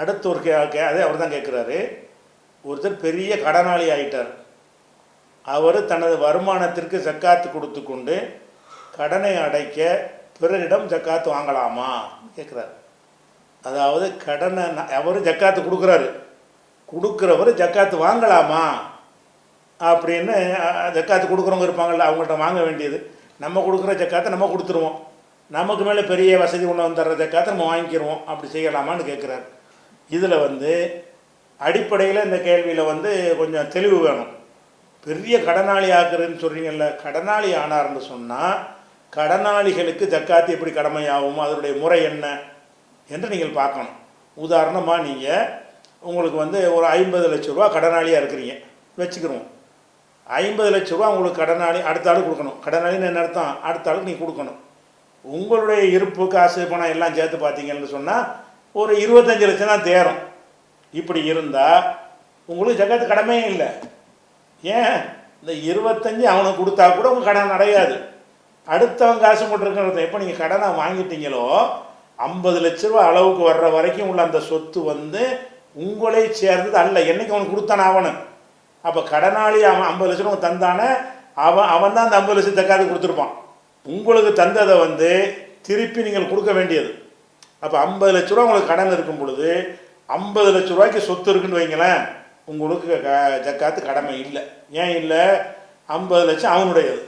அடுத்து ஒரு கே அதே அவர் தான் கேட்குறாரு. ஒருத்தர் பெரிய கடனாளி ஆயிட்டார். அவர் தனது வருமானத்திற்கு ஜக்காத்து கொடுத்து கொண்டு கடனை அடைக்க பிறரிடம் ஜக்காத்து வாங்கலாமா கேட்குறாரு. அதாவது கடனை அவர் ஜக்காத்து கொடுக்குறாரு. கொடுக்குறவர் ஜக்காத்து வாங்கலாமா அப்படின்னு ஜக்காத்து கொடுக்குறவங்க இருப்பாங்கல்ல அவங்கள்ட்ட வாங்க வேண்டியது. நம்ம கொடுக்குற ஜக்காத்தை நம்ம கொடுத்துருவோம். நமக்கு மேலே பெரிய வசதி கொண்டு வந்துடுற ஜக்காத்தை நம்ம வாங்கிக்கிருவோம். அப்படி செய்யலாமான்னு கேட்குறாரு. இதில் வந்து அடிப்படையில் இந்த கேள்வியில் வந்து கொஞ்சம் தெளிவு வேணும். பெரிய கடனாளி ஆக்குறதுன்னு சொல்கிறீங்கல்ல கடனாளி ஆனார்னு சொன்னால் கடனாளிகளுக்கு ஜக்காத்து எப்படி கடமையாகும் அதனுடைய முறை என்ன என்று நீங்கள் பார்க்கணும். உதாரணமாக நீங்கள் உங்களுக்கு வந்து ஒரு ஐம்பது லட்ச ரூபா கடனாளியாக இருக்கிறீங்க. வச்சுக்கிறோம். ஐம்பது லட்ச ரூபா உங்களுக்கு கடனாளி அடுத்த ஆளுக்கு கொடுக்கணும். கடனாளின்னு என்ன அர்த்தம்? அடுத்த ஆளுக்கு நீ கொடுக்கணும். உங்களுடைய இருப்பு காசு பணம் எல்லாம் சேர்த்து பார்த்தீங்கன்னு சொன்னால் ஒரு இருபத்தஞ்சி லட்சம் தான் தேரும் இப்படி இருந்தால் உங்களுக்கு ஜகத்து கடமையே இல்லை. ஏன்? இந்த இருபத்தஞ்சு அவனுக்கு கொடுத்தா கூட உங்கள் கடன் அடையாது. அடுத்தவன் காசு போட்டிருக்கிறது எப்போ நீங்கள் கடனை வாங்கிட்டீங்களோ ஐம்பது லட்ச ரூபா அளவுக்கு வர்ற வரைக்கும் உள்ள அந்த சொத்து வந்து உங்களை சேர்ந்தது அல்ல. என்னைக்கு அவனுக்கு கொடுத்தானே அவனு. அப்போ கடனாளி அவன் ஐம்பது லட்ச ரூபா தந்தானே அவன் அவன் தான் அந்த ஐம்பது லட்சம் தக்காது கொடுத்துருப்பான். உங்களுக்கு தந்ததை வந்து திருப்பி நீங்கள் கொடுக்க வேண்டியது. அப்போ ஐம்பது லட்ச ரூபா உங்களுக்கு கடன் இருக்கும் பொழுது ஐம்பது லட்ச ரூபாய்க்கு சொத்து இருக்குன்னு வைங்களேன் உங்களுக்கு க ஜக்காத்து கடமை இல்லை. ஏன் இல்லை? ஐம்பது லட்சம் அவனுடையது.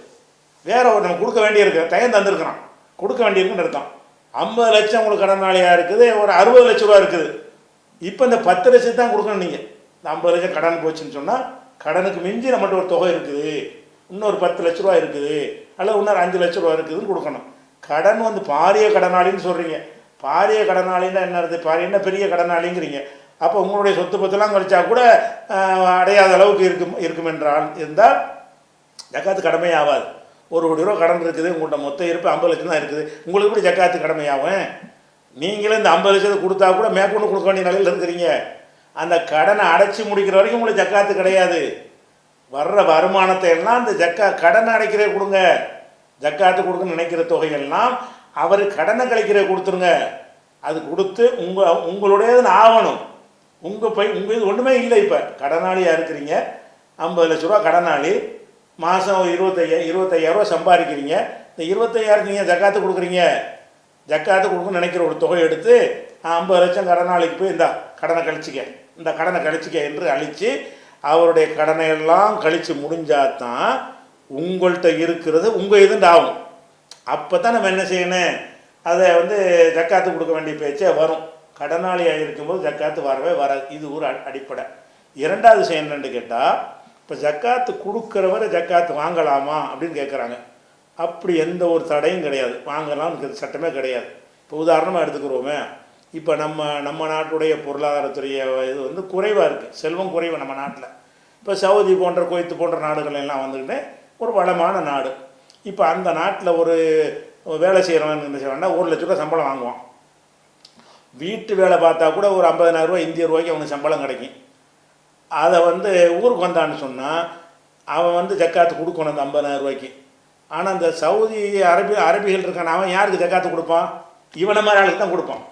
வேற ஒரு நம்ம கொடுக்க வேண்டியிருக்கு தயம் தந்திருக்கிறான். கொடுக்க வேண்டியிருக்குன்னு இருக்கான் ஐம்பது லட்சம் உங்களுக்கு கடனாளியாக இருக்குது ஒரு அறுபது லட்ச ரூபா இருக்குது. இப்போ இந்த பத்து லட்சத்து தான் கொடுக்கணும் நீங்கள் இந்த ஐம்பது லட்சம் கடன் போச்சுன்னு சொன்னால் கடனுக்கு மிஞ்சி நம்மகிட்ட ஒரு தொகை இருக்குது. இன்னொரு பத்து லட்ச ரூபா இருக்குது. அல்லது இன்னொரு அஞ்சு லட்ச ரூபா இருக்குதுன்னு கொடுக்கணும். கடன் வந்து பாரிய கடனாளின்னு சொல்கிறீங்க பாரிய கடனாளின்னா என்ன இருக்குது? பாரிய என்ன பெரிய கடனாளிங்கிறீங்க. அப்போ உங்களுடைய சொத்து பத்தெல்லாம் கழிச்சா கூட அடையாத அளவுக்கு இருக்கும் இருக்கும் என்றால் இருந்தால் ஜக்காத்து கடமையாகாது ஒரு கோடி ரூபா கடன் இருக்குது உங்கள்கிட்ட மொத்த இருப்பு ஐம்பது லட்சம் தான் இருக்குது. உங்களுக்கு எப்படி ஜக்காத்து கடமையாகும்? நீங்களே இந்த ஐம்பது லட்சத்தை கொடுத்தா கூட மேற்கொண்டு கொடுக்க வேண்டிய நிலையில் இருக்கிறீங்க அந்த கடனை அடைச்சி முடிக்கிற வரைக்கும் உங்களுக்கு ஜக்காத்து கிடையாது. வர்ற வருமானத்தை எல்லாம் இந்த ஜக்கா கடனை அடைக்கிறே கொடுங்க. ஜக்காத்து கொடுக்குன்னு நினைக்கிற தொகையெல்லாம் அவர் கடனை கழிக்கிற கொடுத்துருங்க. அது கொடுத்து உங்கள் உங்களுடையதுன்னு ஆகணும். உங்கள் பை உங்கள் இது ஒன்றுமே இல்லை இப்போ. கடனாளியாக இருக்கிறீங்க. ஐம்பது லட்ச ரூபா கடனாளி. மாதம் இருபத்தையா இருபத்தையாயிரரூவா சம்பாதிக்கிறீங்க. இந்த இருபத்தையாயிரம் நீங்கள் ஜக்காத்து கொடுக்குறீங்க. ஜக்காத்து கொடுக்கணும்னு நினைக்கிற ஒரு தொகை எடுத்து ஐம்பது லட்சம் கடனாளிக்கு போய் இந்த கடனை கழிச்சிக்க. இந்த கடனை கழிச்சிக்க என்று அழித்து அவருடைய கடனை எல்லாம் கழித்து முடிஞ்சாதான் உங்கள்கிட்ட இருக்கிறது உங்கள் இதுண்டு ஆகும் அப்போ தான் நம்ம என்ன செய்யணும்? அதை வந்து ஜக்காத்து கொடுக்க வேண்டிய பேச்சே வரும். கடனாளியாக இருக்கும்போது ஜக்காத்து வரவே வராது. இது ஒரு அடிப்படை. இரண்டாவது விஷயம் கேட்டால் இப்போ ஜக்காத்து கொடுக்குறவரை ஜக்காத்து வாங்கலாமா அப்படின்னு கேட்குறாங்க அப்படி எந்த ஒரு தடையும் கிடையாது. வாங்கலாம்னு சட்டமே கிடையாது. இப்போ உதாரணமாக எடுத்துக்கிறோமே. இப்போ நம்ம நம்ம நாட்டுடைய பொருளாதாரத்துடைய இது வந்து குறைவாக இருக்குது செல்வம் குறைவு நம்ம நாட்டில். இப்போ சவுதி போன்ற குவைத்து போன்ற நாடுகள் எல்லாம் வந்துக்கிட்டு ஒரு வளமான நாடு. இப்போ அந்த நாட்டில் ஒரு வேலை செய்கிறவன் என்ன செய்வான்னா ஒரு லட்ச ரூபா சம்பளம் வாங்குவான். வீட்டு வேலை பார்த்தா கூட ஒரு 50000 ரூபாய் இந்திய ரூபாய்க்கு அவனுக்கு சம்பளம் கிடைக்கும். அதை வந்து ஊருக்கு வந்தான்னு சொன்னால் அவன் வந்து ஜக்காத்து கொடுக்கணும் அந்த 50000 ரூபாய்க்கு. ஆனால் அந்த சவுதி அரபி அரபிகள் இருக்கான அவன் யாருக்கு ஜக்காத்து கொடுப்பான்? இவனை மாதிரி ஆளுக்கு தான் கொடுப்பான்.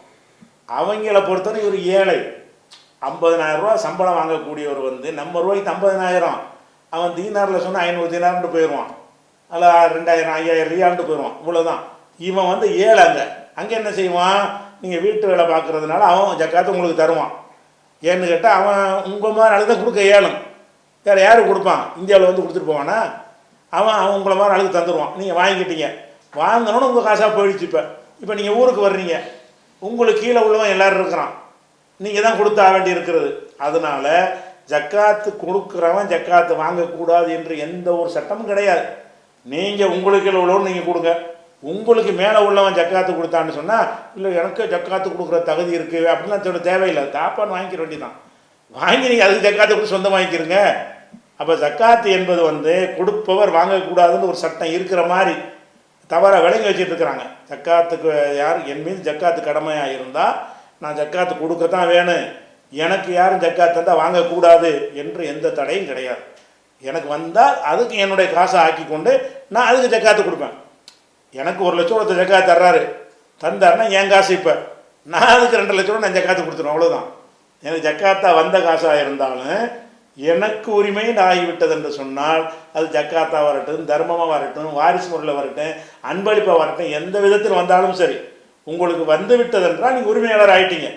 அவங்கள பொறுத்தவரை ஒரு ஏழை. 50000 ரூபா சம்பளம் வாங்கக்கூடியவர் வந்து நம்ம ரூபாய்க்கு ஐம்பதனாயிரம். அவன் தீனாரில் சொன்னால் ஐநூறு தீனார்னு போயிடுவான். அல்ல ரெண்டாயிரம் ஐயாயிரம் ரியாண்டு போயிடுவான். இவ்வளோதான் இவன் வந்து ஏழை அங்கே. அங்கே என்ன செய்வான்? நீங்கள் வீட்டு வேலை பார்க்குறதுனால அவன் ஜக்காத்து உங்களுக்கு தருவான். ஏன்னு கேட்டால் அவன் உங்கள் மாதிரி ஆளுக்கு தான் கொடுக்க ஏழும் வேறு யார் கொடுப்பான்? இந்தியாவில் வந்து கொடுத்துட்டு போவானா? அவன் அவன் உங்களை மாதிரி ஆளுக்கு தந்துடுவான் நீங்கள் வாங்கிக்கிட்டீங்க. வாங்கினோன்னு உங்கள் காசாக போயிடுச்சு இப்போ. இப்போ நீங்கள் ஊருக்கு வர்றீங்க. உங்களுக்கு கீழே உள்ளவன் எல்லோரும் இருக்கிறான். நீங்கள் தான் கொடுத்தா வேண்டி இருக்கிறது. அதனால் ஜக்காத்து கொடுக்குறவன் ஜக்காத்து வாங்கக்கூடாது என்று எந்த ஒரு சட்டமும் கிடையாது. நீங்கள் உங்களுக்கு கீழே உள்ளவன் நீங்கள் கொடுங்க. உங்களுக்கு மேலே உள்ளவன் ஜக்காத்து கொடுத்தான்னு சொன்னால் இல்லை எனக்கு ஜக்காத்து கொடுக்குற தகுதி இருக்குது அப்படிலாம் சொல்ல தேவையில்லை. தாப்பான்னு வாங்கிக்கிற வேண்டியதான் வாங்கி நீங்கள் அதுக்கு ஜக்காத்து கொடுத்து சொந்தம் வாங்கிக்கிறங்க அப்போ ஜக்காத்து என்பது வந்து கொடுப்பவர் வாங்கக்கூடாதுன்னு ஒரு சட்டம் இருக்கிற மாதிரி தவறாக விளங்கி வச்சுட்டு இருக்கிறாங்க. ஜக்காத்துக்கு யார் என் மீது ஜக்காத்து கடமையாக இருந்தால் நான் ஜக்காத்து கொடுக்கத்தான் வேணும். எனக்கு யாரும் ஜக்காத்து தந்தால் வாங்கக்கூடாது என்று எந்த தடையும் கிடையாது. எனக்கு வந்தால் அதுக்கு என்னுடைய காசை ஆக்கி கொண்டு நான் அதுக்கு ஜக்காத்து கொடுப்பேன். எனக்கு ஒரு லட்சம் ஒருத்தர் ஜக்காத்து தர்றாரு. தந்தாருன்னா என் காசு இப்போ. நான் அதுக்கு ரெண்டு லட்ச ரூபா நான் ஜக்காத்து கொடுத்துருவேன். அவ்வளோதான் எனக்கு ஜக்காத்தா வந்த காசாக இருந்தாலும் எனக்கு உரிமைன்னு ஆகிவிட்டது என்று சொன்னால் அது ஜக்காத்தா வரட்டும் தர்மமாக வரட்டும் வாரிசு முறையில் வரட்டும் அன்பளிப்பாக வரட்டும் எந்த விதத்தில் வந்தாலும் சரி. உங்களுக்கு வந்து விட்டதென்றால் நீங்கள் உரிமையாளர் ஆகிட்டீங்க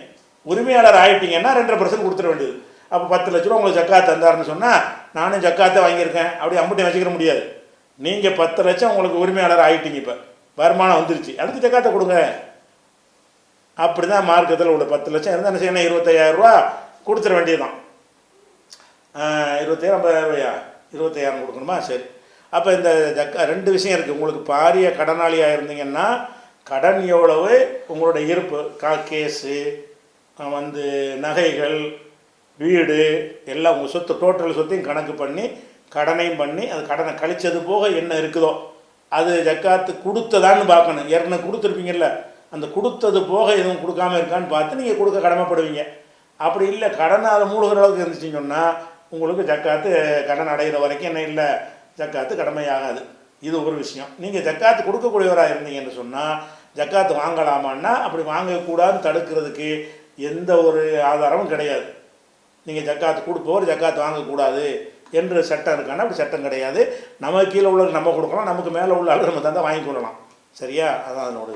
உரிமையாளர் ஆகிட்டீங்கன்னா ரெண்டரை பர்சன்ட் கொடுத்துட வேண்டியது. அப்போ பத்து லட்ச ரூபா உங்களுக்கு ஜக்காத் தந்தாருன்னு சொன்னால் நானும் ஜக்காத்தை வாங்கியிருக்கேன். அப்படி அம்புட்டி வச்சுக்கிற முடியாது. நீங்கள் பத்து லட்சம் உங்களுக்கு உரிமையாளர் ஆகிட்டீங்க இப்போ. வருமானம் வந்துருச்சு. அதுக்கு ஜக்காத்தை கொடுங்க. அப்படி தான் மார்க்கத்தில் உள்ள பத்து லட்சம் இருந்தால் என்ன செய்யணும்? இருபத்தையாயிரம் ரூபா கொடுத்துட வேண்டியதுதான். இருபத்தையாயிரம் ஐம்பதாயிரம் ரூபாயா? இருபத்தையாயிரம் கொடுக்கணுமா? சரி. அப்போ இந்த ஜக்கா ரெண்டு விஷயம் இருக்குது உங்களுக்கு பாரிய கடனாளியாக இருந்தீங்கன்னா கடன் எவ்வளவு? உங்களோட இருப்பு கா கேஸு வந்து நகைகள் வீடு எல்லாம் உங்கள் சொத்து டோட்டல் சொத்தையும் கணக்கு பண்ணி கடனையும் பண்ணி அது கடனை கழிச்சது போக என்ன இருக்குதோ அது ஜக்காத்து கொடுத்ததான்னு பார்க்கணும். ஏற்கனவே கொடுத்துருப்பீங்கல்ல அந்த கொடுத்தது போக எதுவும் கொடுக்காம இருக்கான்னு பார்த்து நீங்கள் கொடுக்க கடமைப்படுவீங்க. அப்படி இல்லை கடனை அதை மூழ்கிற அளவுக்கு இருந்துச்சுன்னு சொன்னால் உங்களுக்கு ஜக்காத்து கடன் அடைகிற வரைக்கும் என்ன இல்லை ஜக்காத்து கடமையாகாது. இது ஒரு விஷயம். நீங்கள் ஜக்காத்து கொடுக்கக்கூடியவராக இருந்தீங்கன்னு சொன்னால் ஜக்காத்து வாங்கலாமான்னா அப்படி வாங்கக்கூடாதுன்னு தடுக்கிறதுக்கு எந்த ஒரு ஆதாரமும் கிடையாது. நீங்கள் ஜக்காத்து கொடுப்பவர் ஜக்காத்து வாங்கக்கூடாது என்று சட்டம் இருக்கான்னா அப்படி சட்டம் கிடையாது. நம்ம கீழே உள்ளவங்க நம்ம கொடுக்கலாம் நமக்கு மேலே உள்ள ஆளு நம்ம தந்தால் வாங்கி கொள்ளலாம். சரியா? அதான் அதனோட